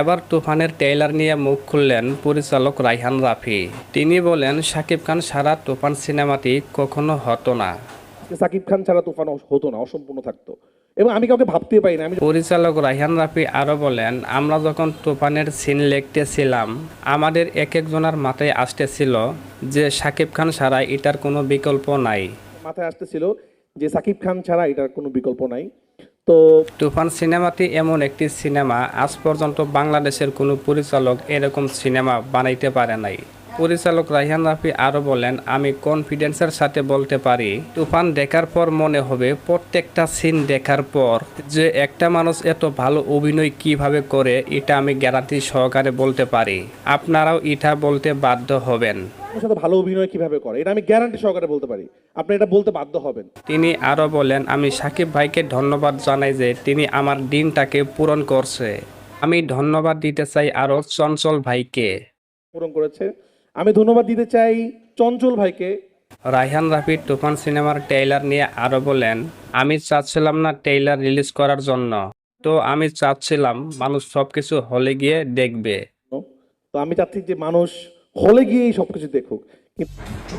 এবার তুফানের ট্রেলার নিয়ে মুখ খুললেন পরিচালক রাইহান রাফি। তিনি বলেন শাকিব খান সারা তুফান সিনেমাটি কখনো হতো না। সাকিব খান ছাড়া তুফান হতো না অসম্পূর্ণ থাকতো। এবং আমি কাউকে ভাবতে পারি না আমি পরিচালক রাইহান রাফি আরও বলেন আমরা যখন তুফানের সিন লিখতেছিলাম আমাদের এক একজনের মাথায় আসতেছিল যে শাকিব খান ছাড়া এটার কোনো বিকল্প নাই। মাথায় আসতেছিল যে সাকিব খান ছাড়া এটার কোনো বিকল্প নাই। তো তুফান সিনেমাটি এমন একটি সিনেমা, আজ পর্যন্ত বাংলাদেশের কোনো পরিচালক এরকম সিনেমা বানাইতে পারে নাই। পরিচালক রাইহান রাফি আরও বলেন, আমি কনফিডেন্সের সাথে বলতে পারি, তুফান দেখার পর মনে হবে প্রত্যেকটা সিন দেখার পর যে একটা মানুষ এত ভালো অভিনয় কীভাবে করে, এটা আমি গ্যারান্টি সহকারে বলতে পারি। আপনারাও এটা বলতে বাধ্য হবেন। আমার সাথে ভালো অভিনয় কীভাবে করে? এটা আমি গ্যারান্টি সহকারে বলতে পারি। আপনি এটা বলতে বাধ্য হবেন। তিনি আরও বলেন আমি সাকিব ভাইকে ধন্যবাদ জানাই যে তিনি আমার দিনটাকে পূরণ করছে। আমি ধন্যবাদ দিতে চাই আরও চঞ্চল ভাইকে। পূরণ করেছে। আমি ধন্যবাদ দিতে চাই চঞ্চল ভাইকে। রায়হান রাফি তুফান সিনেমার ট্রেইলার নিয়ে আরও বলেন আমি চাচ্ছিলাম না ট্রেইলার রিলিজ করার জন্য। তো আমি চাচ্ছিলাম মানুষ সব কিছু হলে গিয়ে দেখবে। তো আমি চাচ্ছি যে মানুষ হলে গিয়েই সবকিছু দেখুক। কিন্তু